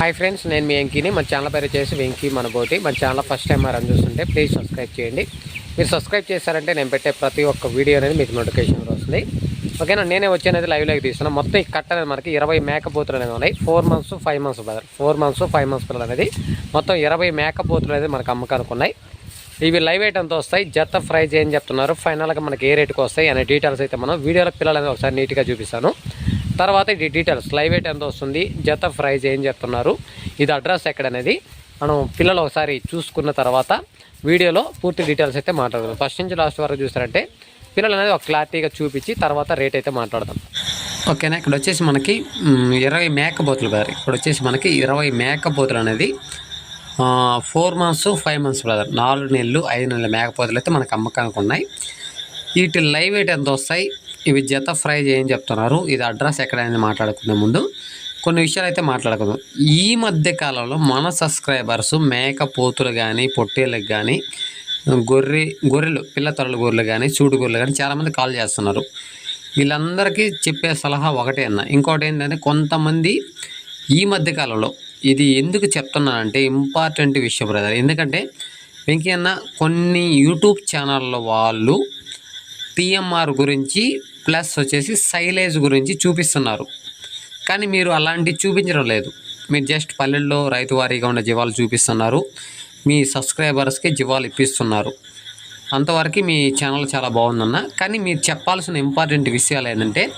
Hi friends నేను మీ వెంకీని. మన channel పేరు వచ్చేసి వెంకీ మనబోటి. మన ఛానల్ ఫస్ట్ టైం రన్ చూస్తుంటే ప్లీజ్ సబ్స్క్రైబ్ చేయండి. మీరు సబ్స్క్రైబ్ చేశారంటే నేను పెట్టే ప్రతి ఒక్క వీడియో అనేది మీకు నోటిఫికేషన్ వస్తుంది. ఓకేనా నేనే వచ్చేది అనేది లైవ్లోకి తీస్తున్నాను మొత్తం ఈ కట్ట అనేది మనకి ఇరవై మేకపోతులు అనేది ఉన్నాయి. Four months five months brother four months five months పిల్లలు అనేది మొత్తం ఇరవై మేకపోతులు అనేది మనకు అమ్మకానికి ఉన్నాయి. ఇవి లైవ్ వెయిట్ ఎంత వస్తాయి. జత ప్రైజ్ ఏం చెప్తున్నారు? ఫైనల్గా మనకి ఏ రేటుకి వస్తాయి? అనే డీటెయిల్స్ అయితే మనం వీడియోలో పిల్లలు అనేది ఒకసారి నీట్గా చూపిస్తాను. తర్వాత ఇది డీటెయిల్స్ లైవ్ వెయిట్ ఎంత వస్తుంది? జత ప్రైజ్ ఏం చెప్తున్నారు? ఇది అడ్రస్ ఎక్కడ అనేది మనం పిల్లలు ఒకసారి చూసుకున్న తర్వాత వీడియోలో పూర్తి డీటెయిల్స్ అయితే మాట్లాడదాం. ఫస్ట్ నుంచి లాస్ట్ వరకు చూస్తారంటే పిల్లలు అనేది ఒక క్లారిటీగా చూపించి తర్వాత రేట్ అయితే మాట్లాడదాం. ఓకేనా ఇక్కడ వచ్చేసి మనకి ఇరవై మేకపోతులు గారు ఇక్కడ వచ్చేసి మనకి ఇరవై మేకపోతులు అనేది four months five months brother. నాలుగు నెలలు ఐదు నెలల మేకపోతులు అయితే మనకు అమ్మకానికి ఉన్నాయి. వీటి లైవ్ వెయిట్ ఎంత వస్తాయి? ఇవి జత ఫ్రై చేయని చెప్తున్నారు. ఇది అడ్రస్ ఎక్కడైనా మాట్లాడుకునే ముందు. కొన్ని విషయాలు అయితే మాట్లాడుకుందాం. ఈ మధ్య కాలంలో మన సబ్స్క్రైబర్స్ మేకపోతులు కానీ పొట్టేళ్ళకి కానీ గొర్రె గొర్రెలు పిల్ల తొరల గొర్రెలు కానీ చూడు గొర్రెలు కానీ చాలామంది కాల్ చేస్తున్నారు. వీళ్ళందరికీ చెప్పే సలహా ఒకటే అన్న. ఇంకోటి ఏంటంటే కొంతమంది ఈ మధ్య కాలంలో ఇది ఎందుకు చెప్తున్నానంటే ఇంపార్టెంట్ విషయం బ్రదర్. ఎందుకంటే వెంకీ అన్న కొన్ని యూట్యూబ్ ఛానళ్ళ వాళ్ళు టీఎంఆర్ గురించి ప్లస్ వచ్చేసి సైలేజ్ గురించి చూపిస్తున్నారు. కానీ మీరు అలాంటివి చూపించడం లేదు. మీరు జస్ట్ పల్లెల్లో రైతు వారీగా ఉన్న జీవాలు చూపిస్తున్నారు. మీ సబ్స్క్రైబర్స్కి జీవాలు ఇప్పిస్తున్నారు. అంతవరకు మీ ఛానల్ చాలా బాగుందన్న. కానీ మీరు చెప్పాల్సిన ఇంపార్టెంట్ విషయాలు ఏంటంటే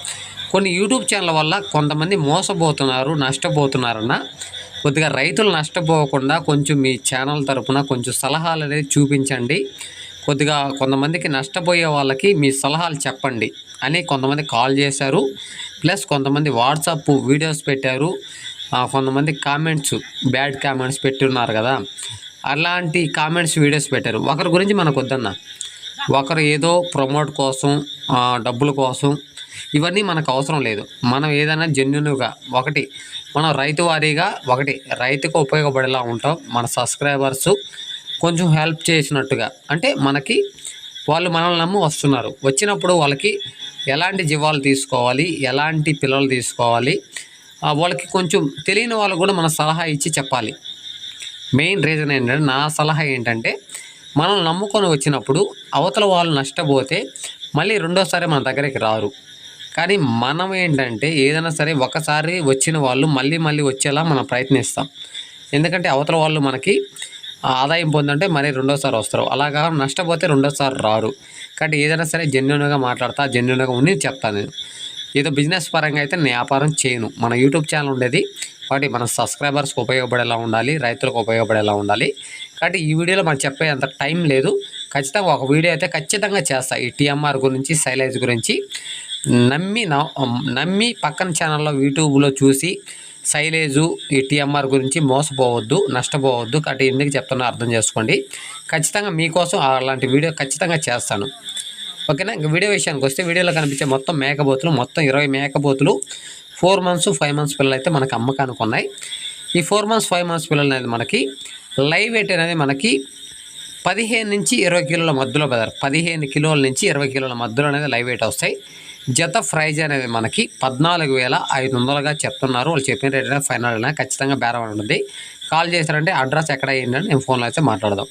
కొన్ని యూట్యూబ్ ఛానల్ వల్ల కొంతమంది మోసపోతున్నారు నష్టపోతున్నారన్న. కొద్దిగా రైతులు నష్టపోకుండా కొంచెం మీ ఛానల్ తరపున కొంచెం సలహాలు అనేది చూపించండి. కొద్దిగా కొంతమందికి నష్టపోయే వాళ్ళకి మీ సలహాలు చెప్పండి. అని కొంతమంది కాల్ చేశారు. ప్లస్ కొంతమంది వాట్సాప్ వీడియోస్ పెట్టారు. కొంతమంది కామెంట్స్ బ్యాడ్ కామెంట్స్ పెట్టున్నారు కదా. అలాంటి కామెంట్స్ వీడియోస్ పెట్టారు. ఒకరి గురించి మనకు వద్దన్న. ఒకరు ఏదో ప్రమోట్ కోసం డబ్బుల కోసం ఇవన్నీ మనకు అవసరం లేదు. మనం ఏదైనా జెన్యున్గా ఒకటి మనం రైతు వారీగా ఒకటి రైతుకు ఉపయోగపడేలా ఉంటాం. మన సబ్స్క్రైబర్స్ కొంచెం హెల్ప్ చేసినట్టుగా. అంటే మనకి వాళ్ళు మనల్ని నమ్ము వస్తున్నారు. వచ్చినప్పుడు వాళ్ళకి ఎలాంటి జీవాలు తీసుకోవాలి ఎలాంటి పిల్లలు తీసుకోవాలి వాళ్ళకి కొంచెం తెలియని వాళ్ళు కూడా మన సలహా ఇచ్చి చెప్పాలి. మెయిన్ రీజన్ ఏంటంటే నా సలహా ఏంటంటే మనం నమ్ముకొని వచ్చినప్పుడు అవతల వాళ్ళు నష్టపోతే మళ్ళీ రెండోసారి మన దగ్గరికి రారు. కానీ మనం ఏంటంటే ఏదైనా సరే ఒకసారి వచ్చిన వాళ్ళు మళ్ళీ మళ్ళీ వచ్చేలా మనం ప్రయత్నిస్తాం. ఎందుకంటే అవతల వాళ్ళు మనకి ఆదాయం పొందంటే మరి రెండోసారి వస్తారు. అలాగా నష్టపోతే రెండోసారి రారు. కాబట్టి ఏదైనా సరే జెన్యున్గా మాట్లాడతా జెన్యున్గా ఉండి చెప్తాను నేను. ఏదో బిజినెస్ పరంగా అయితే నేను వ్యాపారం చేయను. మన యూట్యూబ్ ఛానల్ ఉండేది. కాబట్టి మన సబ్స్క్రైబర్స్కి ఉపయోగపడేలా ఉండాలి రైతులకు ఉపయోగపడేలా ఉండాలి. కాబట్టి ఈ వీడియోలో మనం చెప్పే అంత టైం లేదు. ఖచ్చితంగా ఒక వీడియో అయితే ఖచ్చితంగా చేస్తా ఈ టీఎంఆర్ గురించి సైలైజ్ గురించి. నమ్మి నా- నమ్మి పక్కన ఛానల్లో యూట్యూబ్లో చూసి సైలేజు ఈ టీఎంఆర్ గురించి మోసపోవద్దు నష్టపోవద్దు అటు ఎందుకు చెప్తున్నా అర్థం చేసుకోండి. ఖచ్చితంగా మీకోసం అలాంటి వీడియో ఖచ్చితంగా చేస్తాను. ఓకేనా? ఇంకా వీడియో విషయానికి వస్తే వీడియోలో కనిపించే మొత్తం మేకపోతులు మొత్తం ఇరవై మేకపోతులు ఫోర్ మంత్స్ ఫైవ్ మంత్స్ పిల్లలు అయితే మనకి అమ్మకానికి ఉన్నాయి. ఈ ఫోర్ మంత్స్ ఫైవ్ మంత్స్ పిల్లలు అనేది మనకి లైవ్ వెయిట్ అనేది మనకి పదిహేను నుంచి ఇరవై కిలోల మధ్యలో బెదర్ పదిహేను కిలోల నుంచి ఇరవై కిలోల మధ్యలో అనేది లైవ్ వెయిట్ వస్తాయి. జత ప్రైజ్ అనేది మనకి పద్నాలుగు వేల ఐదు వందలుగా చెప్తున్నారు. వాళ్ళు చెప్పిన రేట్ అయినా ఫైనల్ అయినా ఖచ్చితంగా బేరం ఉంటుంది కాల్ చేశారంటే అడ్రస్ ఎక్కడ అయ్యిందని నేను ఫోన్లో అయితే మాట్లాడదాం.